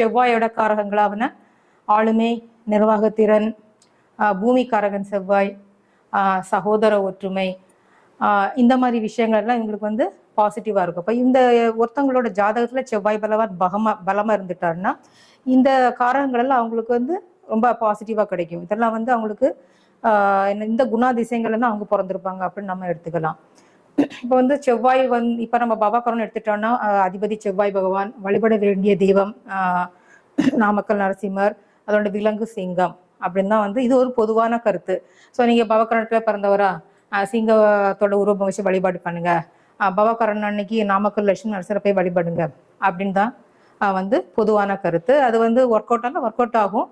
செவ்வாயோட காரகங்களாவன ஆளுமை நிர்வாகத்திறன் பூமி பூமிக்காரகன் செவ்வாய் சகோதர ஒற்றுமை இந்த மாதிரி விஷயங்கள்லாம் இவங்களுக்கு வந்து பாசிட்டிவாக இருக்கும். அப்போ இந்த ஒருத்தவங்களோட ஜாதகத்தில் செவ்வாய் பலவான் பகமா பலமாக இருந்துட்டாருன்னா இந்த காரகங்களெல்லாம் அவங்களுக்கு வந்து ரொம்ப பாசிட்டிவாக கிடைக்கும். இதெல்லாம் வந்து அவங்களுக்கு இந்த குணாதிசயங்கள்ல அவங்க பிறந்திருப்பாங்க அப்படின்னு நம்ம எடுத்துக்கலாம். இப்போ வந்து செவ்வாய் வந்து இப்போ நம்ம பவாக்கரன் எடுத்துட்டோம்னா அதிபதி செவ்வாய் பகவான் வழிபட வேண்டிய தெய்வம் நாமக்கல் நரசிம்மர் அதோட விலங்கு சிங்கம் அப்படின்னு தான் வந்து இது ஒரு பொதுவான கருத்து. ஸோ நீங்கள் பவக்கரணத்தில் பிறந்தவரா? சிங்கத்தோட உருவம் வச்சு வழிபாடு பண்ணுங்க. ஆஹ் பவக்கரண் அன்னைக்கு நாமக்கல் லட்சுமி நரசரை போய் வழிபடுங்க அப்படின்னு தான் வந்து பொதுவான கருத்து. அது வந்து ஒர்க் அவுட் ஆனால் ஒர்க் அவுட் ஆகும்.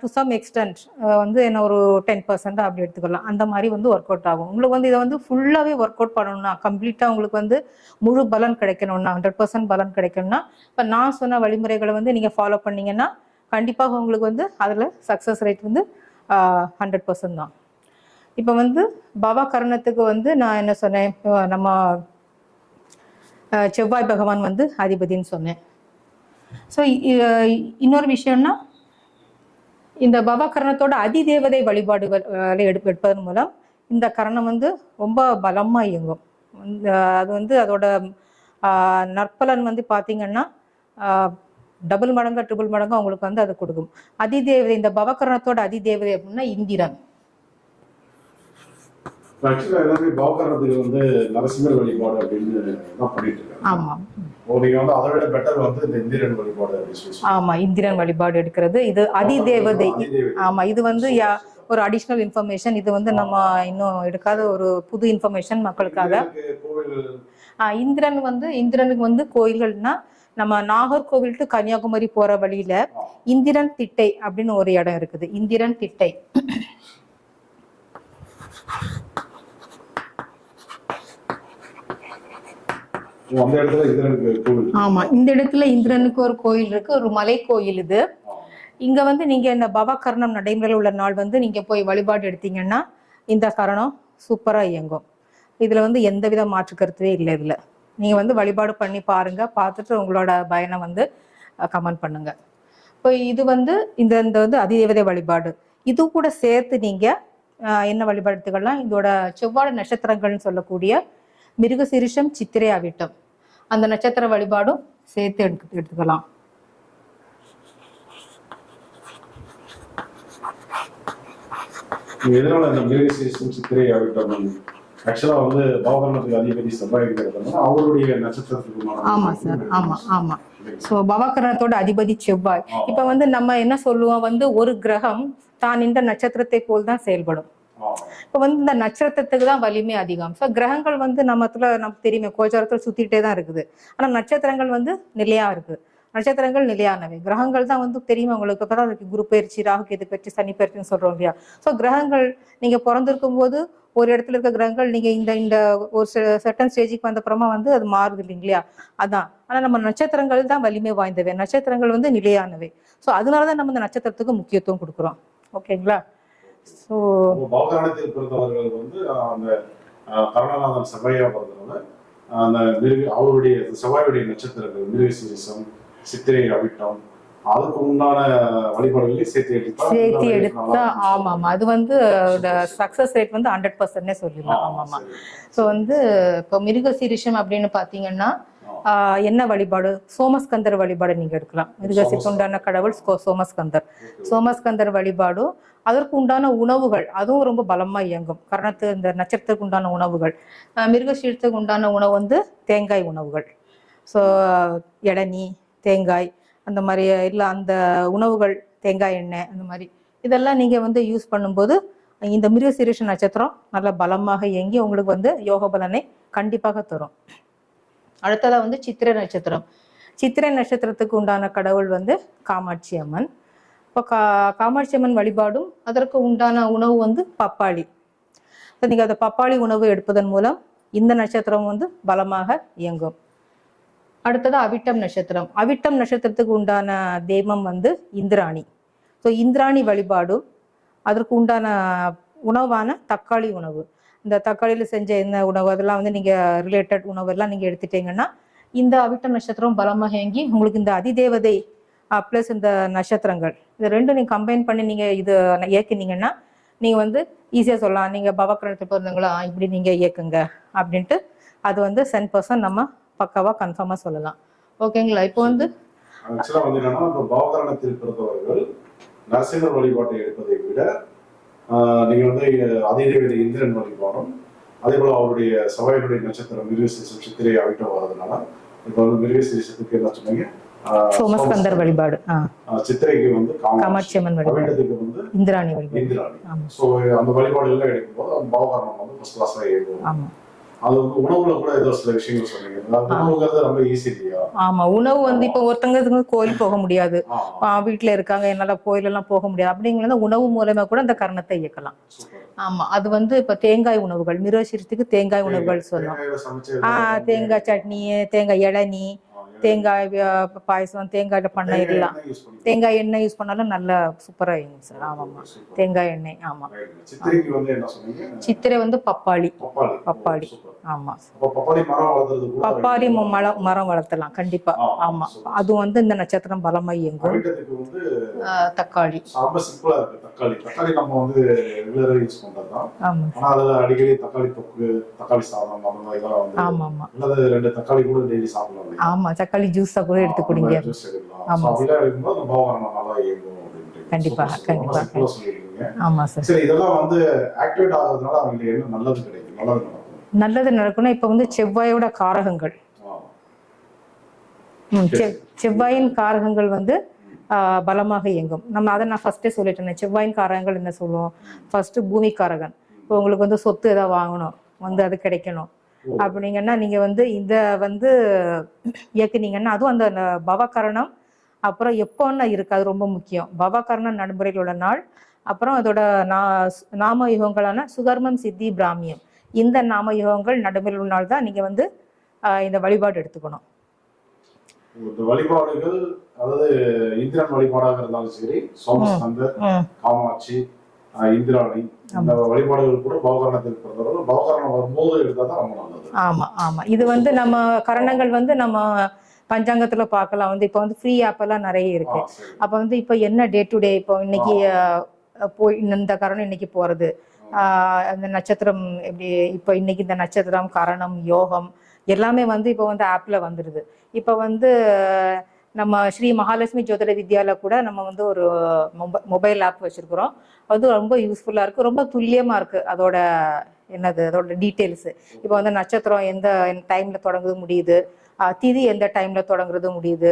டு சம் எக்ஸ்டென்ட் வந்து என்ன ஒரு டென் பர்சன்ட் அப்படி எடுத்துக்கலாம். அந்த மாதிரி வந்து ஒர்க் அவுட் ஆகும். உங்களுக்கு வந்து இதை வந்து ஃபுல்லாகவே ஒர்க் அவுட் பண்ணணும்னா கம்ப்ளீட்டாக உங்களுக்கு வந்து முழு பலன் கிடைக்கணும்னா ஹண்ட்ரட் பர்சன்ட் பலன் கிடைக்கணும்னா இப்போ நான் சொன்ன வழிமுறைகளை வந்து நீங்கள் ஃபாலோ பண்ணீங்கன்னா கண்டிப்பாக உங்களுக்கு வந்து அதில் சக்ஸஸ் ரேட் வந்து ஹண்ட்ரட் பர்சன்ட் தான். இப்போ வந்து பவா கரணத்துக்கு வந்து நான் என்ன சொன்னேன்? நம்ம செவ்வாய் பகவான் வந்து அதிபதின்னு சொன்னேன். ஸோ இன்னொரு விஷயம்னா இந்த பவகரணத்தோட அதிதேவதை வழிபாடுகளை அஹ், எடுப்பதன் மூலம் இந்த கரணம் வந்து ரொம்ப பலமாக இயங்கும். அது வந்து அதோட ஆஹ், நற்பலன் வந்து பார்த்தீங்கன்னா டபுள் மடங்கு ட்ரிபிள் மடங்கு அவங்களுக்கு வந்து அது கொடுக்கும். அதிதேவதை இந்த பவகரணத்தோட அதிதேவதை அப்படின்னா இந்திரன். ஆக்சுவலா எல்லாமே பாவகரணத்துக்கு வந்து நரசிம்மர் வழிபாடு அப்படின்னு தான் பண்ணிட்டு இருக்காங்க. ஆமா இந்திரன் வழிபாடு எடுக்கிறது. இது அதிதேவதை. ஆமா இது வந்து ஒரு அடிஷ்னல் இன்ஃபர்மேஷன் இது வந்து நம்ம இன்னும் எடுக்காத ஒரு புது இன்ஃபர்மேஷன் மக்களுக்காக. இந்திரன் வந்து இந்திரனுக்கு வந்து கோயில்கள்னா நம்ம நாகர்கோவில் டு கன்னியாகுமரி போற வழியில இந்திரன் திட்டை அப்படின்னு ஒரு இடம் இருக்குது. இந்திரன் திட்டை ஓ, அந்த இடத்துல இந்திரனுக்கு கோவில் ஆமா இந்த இடத்துல இந்திரனுக்கு ஒரு கோயில் இருக்கு ஒரு மலை கோயில் இது. இங்க வந்து நீங்க இந்த பவகரணம் நடைமுறையில் உள்ள நாள் வந்து நீங்க போய் வழிபாடு எடுத்தீங்கன்னா இந்த கரணம் சூப்பரா இயங்கும். இதுல வந்து எந்தவித மாற்று கருத்துவே இல்லை இதுல. நீங்க வந்து வழிபாடு பண்ணி பாருங்க பார்த்துட்டு உங்களோட பயனை வந்து கமெண்ட் பண்ணுங்க. இப்போ இது வந்து இந்த இந்த வந்து அதிதேவதை வழிபாடு. இது கூட சேர்த்து நீங்க என்ன வழிபாடு எடுத்துக்கலாம் இதோட செவ்வாழை நட்சத்திரங்கள்னு சொல்லக்கூடிய மிருகசிரிஷம் சித்திரை அவிட்டம் அந்த நட்சத்திர வழிபாடும் சேர்த்து எடுத்து எடுத்துக்கலாம். நீங்க எதனால இந்த மிருகசீரிஷம் சித்திரை ஆகட்டும்? ஆக்சுவலா வந்து பாவகரணத்துக்கு அதிபதி செவ்வாய் இருக்கிறதுனால அவருடைய நட்சத்திரத்துக்கு ஆமா சார் ஆமா ஆமா. சோ பவகரணத்தோட அதிபதி செவ்வாய். இப்ப வந்து நம்ம என்ன சொல்லுவோம்? வந்து ஒரு கிரகம் தான் இந்த நட்சத்திரத்தை போல் தான் செயல்படும். இப்போ வந்து இந்த நட்சத்திரத்துக்கு தான் வலிமை அதிகம். ஸோ கிரகங்கள் வந்து நம்மத்துல நமக்கு தெரியுமே கோச்சாரத்துல சுத்திட்டே தான் இருக்குது. ஆனா நட்சத்திரங்கள் வந்து நிலையா இருக்கு. நட்சத்திரங்கள் நிலையானவை. கிரகங்கள் தான் வந்து தெரியுமா உங்களுக்கு? இப்பதான் அதுக்கு குரு பயிற்சி ராகு கேது பயிற்சி சனி பயிற்சின்னு சொல்றோம் இல்லையா? ஸோ கிரகங்கள் நீங்க பிறந்திருக்கும் போது ஒரு இடத்துல இருக்க கிரகங்கள் நீங்க இந்த இந்த ஒரு செட்டன் ஸ்டேஜுக்கு வந்தப்புறமா வந்து அது மாறுது இல்லைங்களா? அதான். ஆனா நம்ம நட்சத்திரங்கள் தான் வலிமை வாய்ந்தவை. நட்சத்திரங்கள் வந்து நிலையானவை. ஸோ அதனாலதான் நம்ம இந்த நட்சத்திரத்துக்கு முக்கியத்துவம் கொடுக்குறோம். ஓகேங்களா? ஸோ பாவகரணத்தில் பிறந்தவர்கள் வந்து அந்த கருணாநாதன் செவ்வாயா பிறந்தவங்க அந்த மிருக அவருடைய செவ்வாயுடைய நட்சத்திரங்கள் மிருகசீரிசம் சித்திரை அவிட்டம் அதுக்கு உண்டான வழிபாடுகளையும் சேர்த்து எடுத்தா சேர்த்து எடுத்தா. ஆமா ஆமா அது வந்து சக்சஸ் ரேட் வந்து ஹண்ட்ரட் பர்சன்டே சொல்லிடலாம் ஆமா ஆமா. ஸோ வந்து இப்போ மிருகசீரிஷம் அப்படின்னு பாத்தீங்கன்னா என்ன வழிபாடு? சோமஸ்கந்தர் வழிபாடு நீங்க எடுக்கலாம். மிருகசீருக்கு உண்டான கடவுள் ஸ்கோ- சோமஸ்கந்தர். சோமஸ்கந்தர் வழிபாடும் அதற்கு உண்டான உணவுகள் அதுவும் ரொம்ப பலமா இயங்கும். கரணத்து இந்த நட்சத்திரத்துக்கு உண்டான உணவுகள் ஆஹ், மிருகசீரத்துக்கு உண்டான உணவு வந்து தேங்காய் உணவுகள். ஸோ இளநீ தேங்காய் அந்த மாதிரி இல்லை அந்த உணவுகள் தேங்காய் எண்ணெய் அந்த மாதிரி. இதெல்லாம் நீங்க வந்து யூஸ் பண்ணும்போது இந்த மிருகசீரிஷ நட்சத்திரம் நல்ல பலமாக இயங்கி உங்களுக்கு வந்து யோக பலனை கண்டிப்பாக தரும். அடுத்ததாக வந்து சித்திரை நட்சத்திரம். சித்திரை நட்சத்திரத்துக்கு உண்டான கடவுள் வந்து காமாட்சி அம்மன். இப்போ கா காமாட்சி அம்மன் வழிபாடும் அதற்கு உண்டான உணவு வந்து பப்பாளி. இப்போ நீங்கள் அந்த பப்பாளி உணவு எடுப்பதன் மூலம் இந்த நட்சத்திரம் வந்து பலமாக இயங்கும். அடுத்தது அவிட்டம் நட்சத்திரம். அவிட்டம் நட்சத்திரத்துக்கு உண்டான தெய்வம் வந்து இந்திராணி. ஸோ இந்திராணி வழிபாடும் அதற்கு உண்டான உணவான தக்காளி உணவு. இந்த தக்காளியில் செஞ்ச என்ன உணவு அதெல்லாம் வந்து நீங்கள் ரிலேட்டட் உணவு எல்லாம் நீங்கள் எடுத்துட்டீங்கன்னா இந்த அவிட்டம் நட்சத்திரம் பலமாக இயங்கி உங்களுக்கு இந்த அதிதேவதை ப்ளஸ் இந்த நட்சத்திரங்கள் இது ரெண்டும் நீங்க கம்பைன் பண்ணி நீங்க இது இயக்குனீங்கன்னா நீங்க வந்து ஈஸியா சொல்லலாம். நீங்க பவக்கரணத்தில் பிறந்தவங்களா இப்படி நீங்க இயக்குங்க அப்படின்ட்டு அது வந்து சென் பர்சன் நம்ம பக்காவா கன்ஃபார்மா சொல்லலாம். ஓகேங்களா இப்போ வந்து ஆக்சுவலா வந்து என்னன்னா பவகரணத்தில் பிறந்தவர்கள் நரசிம்மர் வழிபாட்டை எடுப்பதை விட ஆஹ், நீங்க வந்து அதிதேவதை இந்திரன் வழிபாடும் அதே போல அவருடைய சவாயினுடைய நட்சத்திரம் மிருகசீசம் சித்திரை அவிட்டம் வர்றதுனால இப்போ வந்து மிருகசீசத்துக்கு என்ன சொன்னீங்க? சோமஸ்கந்தர் வழிபாடு. சித்திரைக்கு வந்து காமாட்சி அம்மன் வழிபாடு. அவிட்டத்துக்கு வந்து இந்திராணி வழிபாடு. இந்திராணி. ஸோ அந்த வழிபாடு எல்லாம் எடுக்கும்போது அந்த பவகரணம் வந்து ஃபர்ஸ்ட் கிளாஸாக ஆமா. அது வந்து உணவுல கூட ஏதோ சில விஷயங்கள் சொன்னீங்க. அதாவது உணவுங்கிறது ரொம்ப ஈஸி இல்லையா? ஆமா உணவு வந்து இப்போ ஒருத்தங்க கோயில் போக முடியாது. வீட்ல இருக்காங்க என்னால கோயிலெல்லாம் போக முடியாது. அப்படிங்கிறத உணவு மூலமா கூட அந்த கரணத்தை இயக்கலாம். ஆமா அது வந்து இப்ப தேங்காய் உணவுகள் மிருகசீரத்துக்கு தேங்காய் உணவுகள் சொன்னோம் தேங்காயில சமைச்ச ஆ தேங்காய் சட்னி தேங்காய் இளநீ தேங்காய் பாயசம் தேங்காயில பண்ண எல்லாம். தேங்காய் எண்ணெய் யூஸ் பண்ணாலும் நல்லா சூப்பரா இருக்கும் சார் ஆமாம்மா. தேங்காய் எண்ணெய் ஆமா. சித்திரைக்கு வந்து என்ன சொன்னீங்க? சித்திரை வந்து பப்பாளி. பப்பாளி. ஆமா. அப்ப பப்பாளி மரம் வளர்த்துறது கூட பப்பாளி ம- மரம் மரம் வளர்த்தலாம் கண்டிப்பா. ஆமா. அது வந்து இந்த நட்சத்திரம் பலமா இயங்கும். தக்காளி. ரொம்ப சிம்பிளா இருக்கு தக்காளி. தக்காளி நம்ம வந்து ரெகுலரா யூஸ் பண்றதுதான். ஆமா. ஆனா அதுல அடிக்கடி தக்காளி தொக்கு தக்காளி சாதம் அந்த மாதிரி எல்லாம் வந்து ஆமா ஆமா. தக்காளி கூட டெய்லி சாப்பிடலாம் இல்லையா? ஆமா தக்காளி ஜூஸா கூட எடுத்து குடிங்க. ஆமா. கண்டிப்பா. கண்டிப்பா. ஆமா சார் சரி இதெல்லாம் வந்து ஆக்டிவேட் ஆகுறதுனால அவங்களுக்கு என்ன நல்லது கிடைக்கும்? நல்லது நல்லது நடக்கணும் இப்ப வந்து செவ்வாயோட காரகங்கள். செவ்வாயின் காரகங்கள் வந்து பலமாக இயங்கும். நம்ம அதை நான் ஃபர்ஸ்டே சொல்லிட்டேன் செவ்வாயின் காரகங்கள் என்ன சொல்லுவோம்? ஃபர்ஸ்ட் பூமி காரகன். இப்போ உங்களுக்கு வந்து சொத்து ஏதாவது வாங்கணும் வந்து அது கிடைக்கணும். அப்படிங்கன்னா நீங்க வந்து இத வந்து இயக்குனீங்கன்னா அதுவும் அந்த பவகரணம் அப்புறம் எப்போன்னு இருக்கு அது ரொம்ப முக்கியம். பவகரணம் நடைமுறையில் உள்ள நாள் அப்புறம் அதோட நா- நாம யுகங்களான சுகர்மம் சித்தி பிராமியம். இந்த நாம யுகங்கள் நடைமுறையில் உள்ள நாள் தான் நீங்க வந்து இந்த வழிபாடு எடுத்துக்கணும். இந்த வழிபாடுகள் அதாவது இந்திரன் வழிபாடாக இருந்தாலும் சரி சோமஸ்கந்தர். காமாட்சி இந்திராணி இந்த வழிபாடுகள் கூட பவகரணத்தில் பிறந்தவர்கள். பவகரணம் வரும்போது எடுத்தா தான் ரொம்ப நல்லது. ஆமா ஆமா. இது வந்து நம்ம கரணங்கள் வந்து நம்ம பஞ்சாங்கத்துல பார்க்கலாம். வந்து இப்போ வந்து ஃப்ரீ ஆப் எல்லாம் நிறைய இருக்கு. அப்ப வந்து இப்போ என்ன டே டு டே இப்போ இன்னைக்கு போய் இந்த கரணம் இன்னைக்கு போறது. அந்த நட்சத்திரம் எப்படி இப்போ இன்னைக்கு இந்த நட்சத்திரம் கரணம் யோகம் எல்லாமே வந்து இப்போ வந்து ஆப்பில் வந்துடுது இப்போ வந்து நம்ம ஸ்ரீ மகாலட்சுமி ஜோதிட வித்யால கூட நம்ம வந்து ஒரு மொபைல் ஆப் வச்சுருக்குறோம். அது ரொம்ப யூஸ்ஃபுல்லாக இருக்குது ரொம்ப துல்லியமாக இருக்குது அதோட என்னது அதோட டீட்டெயில்ஸு இப்போ வந்து நட்சத்திரம் எந்த டைமில் தொடங்குது முடியுது. திதி எந்த டைமில் தொடங்குறது முடியுது.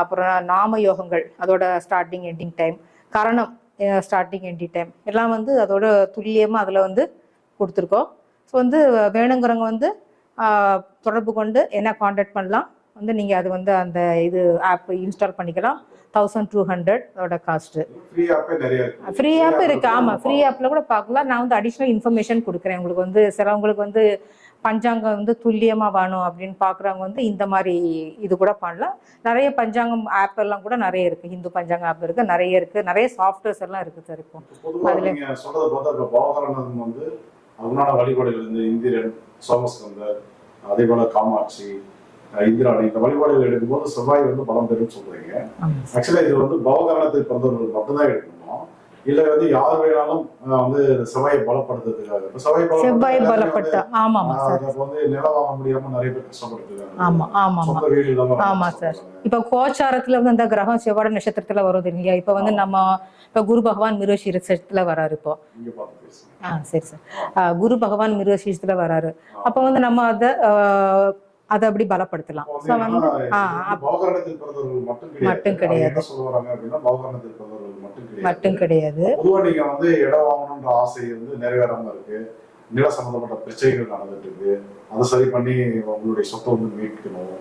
அப்புறம் நாம யோகங்கள் அதோட ஸ்டார்டிங் எண்டிங் டைம் கரணம் ஸ்டார்டிங் எண்டிங் டைம் எல்லாம் வந்து அதோட துல்லியமா அதுல வந்து கொடுத்துருக்கோம். ஸோ வந்து வேணுங்கிறவங்க வந்து தொடர்பு கொண்டு என்ன காண்டாக்ட் பண்ணலாம். வந்து நீங்க அது வந்து அந்த இது ஆப் இன்ஸ்டால் பண்ணிக்கலாம். தௌசண்ட் டூ ஹண்ட்ரட் அதோட காஸ்ட் ஃப்ரீ ஆப் இருக்கு. ஆமா ஃப்ரீ ஆப்ல கூட பார்க்கலாம். நான் வந்து அடிஷ்னல் இன்ஃபர்மேஷன் கொடுக்குறேன். உங்களுக்கு வந்து சிலவங்களுக்கு வந்து பஞ்சாங்கம் வந்து துல்லியமா வேணும் அப்படின்னு பாக்குறவங்க வந்து இந்த மாதிரி இது கூட பண்ணலாம். நிறைய பஞ்சாங்கம் ஆப் எல்லாம் கூட நிறைய இருக்கு. ஹிந்து பஞ்சாங்கம் ஆப் இருக்கு. நிறைய இருக்கு. நிறைய சாஃப்ட்வேர்ஸ் எல்லாம் இருக்கு சார் இப்போ. அதுல- வந்து உண்டான வழிபாடுகள் இந்த இந்திரன் சோமஸ்கந்தர் அதே போல காமாட்சி இந்திராணி இந்த வழிபாடுகள் எடுக்கும்போது செவ்வாய் வந்து பலம் பெறும் சொல்றீங்க. ஆக்சுவலா இது வந்து பவகரணத்தில் பிறந்தவர்கள் மட்டும்தான் எடுக்கணுமா. இல்ல வந்து யார் வேணாலும் வந்து செவ்வாயை பலப்படுத்துறதுக்காக. இப்ப செவ்வாய் பலப்படுத்த ஆமாமா அஹ், சார். வந்து நிலம் வாங்க முடியாம நிறைய பேர் கஷ்டப்படுத்துறாங்க. ஆமா இல்லாம ஆமா சார். இப்ப கோச்சாரத்துல வந்து அந்த கிரகம் செவ்வாட நட்சத்திரத்துல வருது இல்லையா இப்ப வந்து நம்ம இப்ப குரு பகவான் மிருகசீரசத்துல வராரு இப்போ. ஆ சரி சார். குரு பகவான் மிருகசீரத்துல வராரு. அப்ப வந்து நம்ம அதை அதை அப்படி பலப்படுத்தலாம். ஸோ வந்து மட்டும் கிடையாது. மட்டும் கிடையாது. நில சம்பந்தப்பட்ட பிரச்சனைகள் நடந்துட்டு இருக்கு. அதை சரி பண்ணி உங்களுடைய சொத்தை வந்து மீட்கணும்.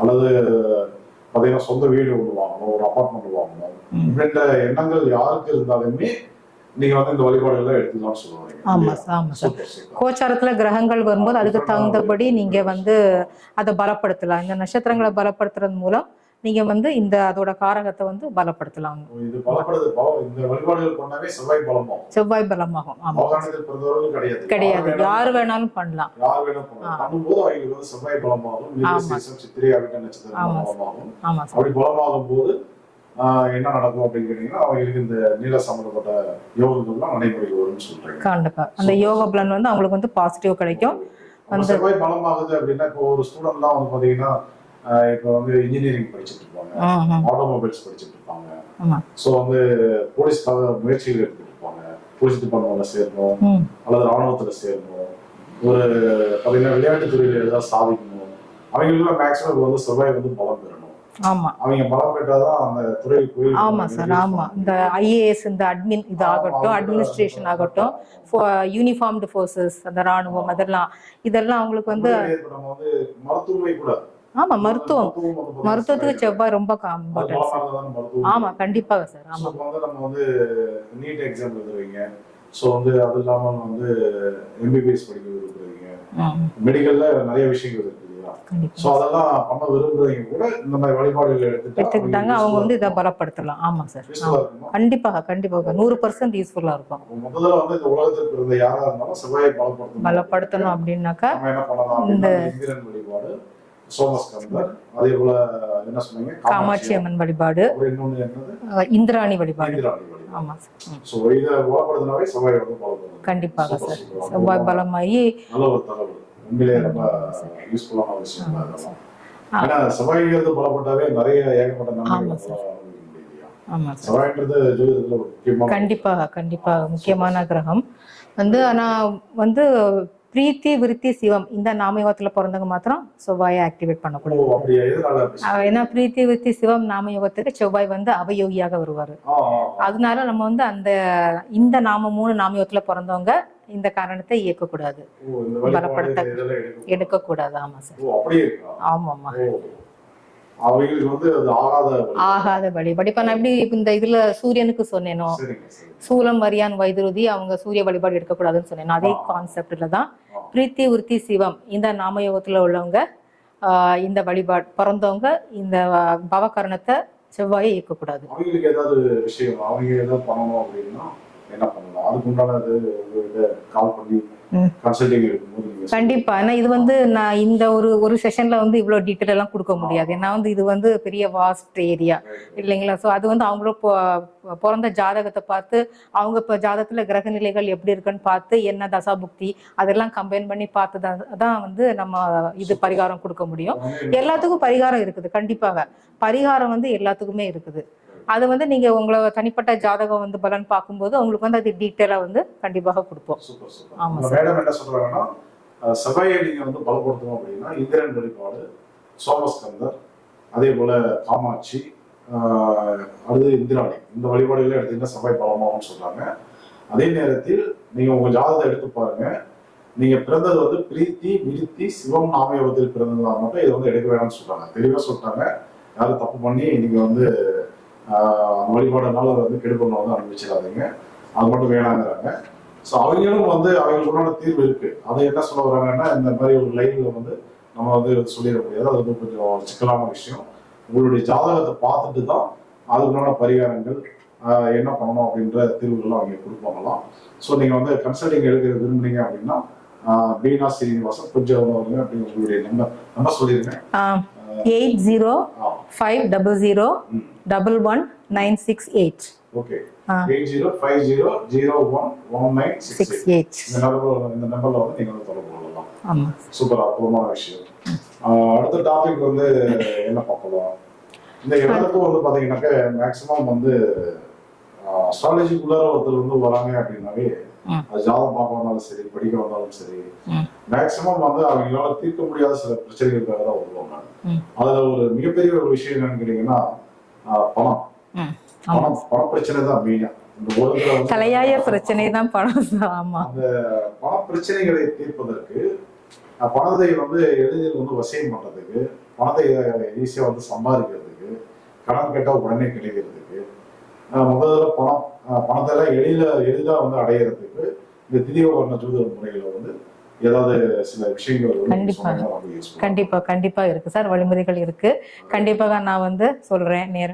அல்லது பாத்தீங்கன்னா சொந்த வீடு ஒன்று வாங்கணும் ஒரு அபார்ட்மெண்ட் வாங்கணும். இப்படின்ற எண்ணங்கள் யாருக்கு இருந்தாலுமே நீங்க வந்து இந்த வழிபாடுகள்லாம் எடுத்துக்கலாம்னு சொல்லுவாங்க. ஆமா சார். ஆமா சார் கோச்சாரத்துல கிரகங்கள் வரும்போது அதுக்கு தகுந்தபடி நீங்க வந்து அதை பலப்படுத்தலாம். இந்த நட்சத்திரங்களை பலப்படுத்துறது மூலம் நீங்க வந்து இந்த அதோட காரகத்தை வந்து பலப்படுத்தலாம். இது பண்ணாவே செவ்வாய் பலமாகும். செவ்வாய் பலமாகும். ஆமா. கிடையாது. கிடையாது. யார் வேணாலும் வேணாலும் பண்ணலாம். யார் வேணும் பண்ணலாம். பண்ணும்போது செவ்வாய் பலமாகும். ஆமா. ஆமா. அப்படி பலமாகும் போது என்ன நடக்கும் அப்படின்னு கேட்டீங்கன்னா அவங்களுக்கு இந்த நீல சம்பந்தப்பட்ட யோகங்கள்லாம் நடைமுறைக்கு வரும்னு சொல்றீங்க. கண்டிப்பா. அந்த யோகா பலன் வந்து அவங்களுக்கு வந்து பாசிட்டிவ் கிடைக்கும். செவ்வாய் பலமாகுது அப்படின்னா இப்போ ஒரு ஸ்டூடெண்ட்லாம் வந்து பாத்தீங்கன்னா இப்போ வந்து இன்ஜினியரிங் படிச்சுட்டு இருப்பாங்க. ஆட்டோமொபைல்ஸ் படிச்சுட்டு இருப்பாங்க. ஸோ வந்து போலீஸ்க்காக முயற்சிகள் எடுத்துட்டு இருப்பாங்க. போலீஸ் டிபார்ட்மெண்ட்ல சேரணும். அல்லது ராணுவத்துல சேரணும். ஒரு பாத்தீங்கன்னா விளையாட்டு துறையில ஏதாவது சாதிக்கணும். அவங்களுக்குலாம் மேக்ஸிமம் வந்து செவ்வாய் வந்து பலம் பெறணும். ஆமா. அவங்க பலம் பெற்றாதான் அந்த துறைக்கு போய் ஆமா சார் ஆமா. இந்த ஐஏஎஸ் இந்த அட்மின் இது ஆகட்டும் அட்மினிஸ்ட்ரேஷன் ஆகட்டும் யூனிஃபார்ம்டு ஃபோர்ஸஸ் அந்த ராணுவம் அதெல்லாம். இதெல்லாம் அவங்களுக்கு வந்து மருத்துவமை கூட. ஆமா மருத்துவம். மருத்துவத்துக்கு செவ்வாய் ரொம்ப இம்பார்ட்டன்ஸ் ஆமா கண்டிப்பாக சார் ஆமா. வந்து நம்ம வந்து நீட் எக்ஸாம் எழுதுறீங்க. ஸோ வந்து அது இல்லாமல் வந்து எம்பிபிஎஸ் படிக்க விரும்புறீங்க. மெடிக்கல்ல நிறைய விஷயங்கள் இருக்கு. ஸோ அதெல்லாம் பண்ண விரும்புறவங்க கூட இந்த மாதிரி வழிபாடுகள் எடுத்துட்டா எடுத்துக்கிட்டாங்க அவங்க வந்து இதை பலப்படுத்தலாம். ஆமா சார் யூஸ்ஃபுல்லாக கண்டிப்பாக கண்டிப்பாக நூறு பர்சன்ட் யூஸ்ஃபுல்லா இருக்கும். முதல்ல வந்து இந்த உலகத்தில் பிறந்த யாரா இருந்தாலும் செவ்வாயை பலப்படுத்தணும். பலப்படுத்தணும் அப்படின்னாக்கா என்ன பண்ணலாம் இந்திரன் வழிபாடு சோமஸ்கந்தர் அதே போல என்ன சொன்னீங்க? காமாட்சி அம்மன் வழிபாடு இந்திராணி வழிபாடு. ஆமா சார் கண்டிப்பாக சார். செவ்வாய் பலமாயி உண்மையிலேயே ரொம்ப யூஸ்ஃபுல்லான விஷயம் தான். ஏன்னா செவ்வாய்ங்கிறது பலப்பட்டாவே நிறைய ஏகப்பட்ட நன்மைகள் கண்டிப்பாக கண்டிப்பாக முக்கியமான கிரகம். வந்து ஆனா வந்து பிரீத்தி விருத்தி சிவம் இந்த நாமயோகத்துல பிறந்தவங்க மாத்திரம் செவ்வாயை ஆக்டிவேட் பண்ணக்கூடாது ஏன்னா பிரீத்தி விருத்தி சிவம் நாமயோகத்துக்கு செவ்வாய் வந்து அவயோகியாக வருவாரு. அதனால நம்ம வந்து அந்த இந்த நாம மூணு நாமயோகத்துல பிறந்தவங்க இந்த காரணத்தை இயக்கக்கூடாது. பலப்படுத்த- எடுக்கக்கூடாது. ஆமா சார். ஆமாம்மா. ஆகாத வழி. இப்ப நான் எப்படி இந்த இதுல சூரியனுக்கு சொன்னேனோ சூலம் வரியான் வைதுருதி அவங்க சூரிய வழிபாடு எடுக்கக்கூடாதுன்னு சொன்னேன். அதே கான்செப்ட்ல தான். பிரீத்தி உருத்தி சிவம் இந்த நாமயோகத்துல உள்ளவங்க இந்த வழிபாடு பிறந்தவங்க இந்த பவகரணத்தை செவ்வாயை இயக்கக்கூடாது. அவங்களுக்கு ஏதாவது விஷயம் அவங்க ஏதாவது பண்ணணும் அப்படின்னா என்ன பண்ணலாம் அதுக்கு உண்டானது உங்ககிட்ட கால் பண்ணி கண்டிப்பா. ஏன்னா இது வந்து நான் இந்த ஒரு ஒரு செஷன்ல வந்து இவ்வளவு டீட்டெயில் எல்லாம் கொடுக்க முடியாது. ஏன்னா வந்து இது வந்து பெரிய வாஸ்ட் ஏரியா. இல்லைங்களா? ஸோ அது வந்து அவங்களும் பொ- பிறந்த ஜாதகத்தை பார்த்து அவங்க இப்போ ஜாதகத்துல கிரக நிலைகள் எப்படி இருக்குன்னு பார்த்து என்ன தசாபுக்தி அதெல்லாம் கம்பைன் பண்ணி பார்த்து தான் வந்து நம்ம இது பரிகாரம் கொடுக்க முடியும். எல்லாத்துக்கும் பரிகாரம் இருக்குது. கண்டிப்பாக. பரிகாரம் வந்து எல்லாத்துக்குமே இருக்குது. அது வந்து நீங்க உங்களை தனிப்பட்ட ஜாதகம் வந்து பலன் பார்க்கும்போது உங்களுக்கு வந்து அது டீட்டெயிலாக வந்து கண்டிப்பாக கொடுப்போம். Super super. ஆமா உங்க சார். மேடம் என்ன சொல்றாங்கன்னா அஹ், செவ்வாயை நீங்க வந்து பலப்படுத்தணும் அப்படின்னா இந்திரன் வழிபாடு சோமஸ்கந்தர் அதே போல காமாட்சி அடுத்து இந்திராணி. இந்த வழிபாடுகளை எடுத்தீங்கன்னா செவ்வாய் பலமாகும்னு சொல்றாங்க. அதே நேரத்தில் நீங்க உங்க ஜாதகத்தை எடுத்து பாருங்க. நீங்க பிறந்தது வந்து பிரீத்தி விருத்தி சிவம் நாமயோகத்தில் பிறந்ததா மட்டும் இதை வந்து எடுக்க வேணாம்னு சொல்றாங்க. தெளிவா சொல்லிட்டாங்க. யாரும் தப்பு பண்ணி நீங்க வந்து வழிபாடுனால அதை வந்து கெடுக்கணும் வந்து அனுபவிச்சிடாதீங்க. அது மட்டும் வேணாங்கிறாங்க. ஸோ அவங்களும் வந்து அவங்களுக்குள்ளான தீர்வு இருக்கு. அதை என்ன சொல்ல வராங்கன்னா இந்த மாதிரி ஒரு லைன்ல வந்து நம்ம வந்து சொல்லிட முடியாது. அது வந்து கொஞ்சம் சிக்கலான விஷயம். உங்களுடைய ஜாதகத்தை பார்த்துட்டு தான் அதுக்குள்ளான பரிகாரங்கள் என்ன பண்ணணும் அப்படின்ற தீர்வுகள்லாம் அவங்க கொடுப்பாங்களாம் ஸோ நீங்கள் வந்து கன்சல்டிங் எடுக்க விரும்புனீங்க அப்படின்னா பீனா ஸ்ரீனிவாசன் கொஞ்சம் வருங்க அப்படின்னு உங்களுடைய நம்பர் நம்பர் சொல்லியிருக்கேன் eight zero five double zero double one nine six eight okay. Eight zero five zero zero one one nine six eight இந்த நம்பர் இந்த நம்பர்ல வந்து நீங்கள் வந்து தொடர்பு கொள்ளலாம். ஆமா. சூப்பர் அற்புதமான விஷயம். அடுத்த டாபிக் வந்து என்ன பார்க்கலாம் இந்த எல்லாத்துக்கும் வந்து பாத்தீங்கன்னாக்க மேக்சிமம் வந்து அஸ்ட்ராலஜிக்குள்ளார ஒருத்தர் வந்து வராங்க அப்படின்னாவே ம். அது ஜாதகம் பார்க்க வந்தாலும் சரி படிக்க வந்தாலும் சரி. மேக்சிமம் வந்து அவங்களால தீர்க்க முடியாத சில பிரச்சனைகளுக்காக தான் வருவாங்க. அதுல ஒரு மிகப்பெரிய ஒரு விஷயம் என்னன்னு கேட்டீங்கன்னா பணம் பணம் பண பிரச்சனை தான் மெயினா தலையாய பிரச்சனை தான் பணம். ஆமா பண பிரச்சனைகளை தீர்ப்பதற்கு பணத்தை வந்து எளிதில் வந்து வசியம் பண்றதுக்கு பணத்தை ஈஸியா வந்து சம்பாதிக்கிறதுக்கு கடன் கேட்டால் உடனே கிடைக்கிறதுக்கு முதல்ல பணம் அஹ், பணத்தை எல்லாம் எளித எளிதா வந்து அடையிறதுக்கு இந்த திதியோகரண ஜோதிட முறைகளை வந்து ஏதாவது சில விஷயங்கள் வந்து கண்டிப்பா. கண்டிப்பா கண்டிப்பா இருக்கு சார். வழிமுறைகள் இருக்கு. கண்டிப்பாக நான் வந்து சொல்றேன் நேரம்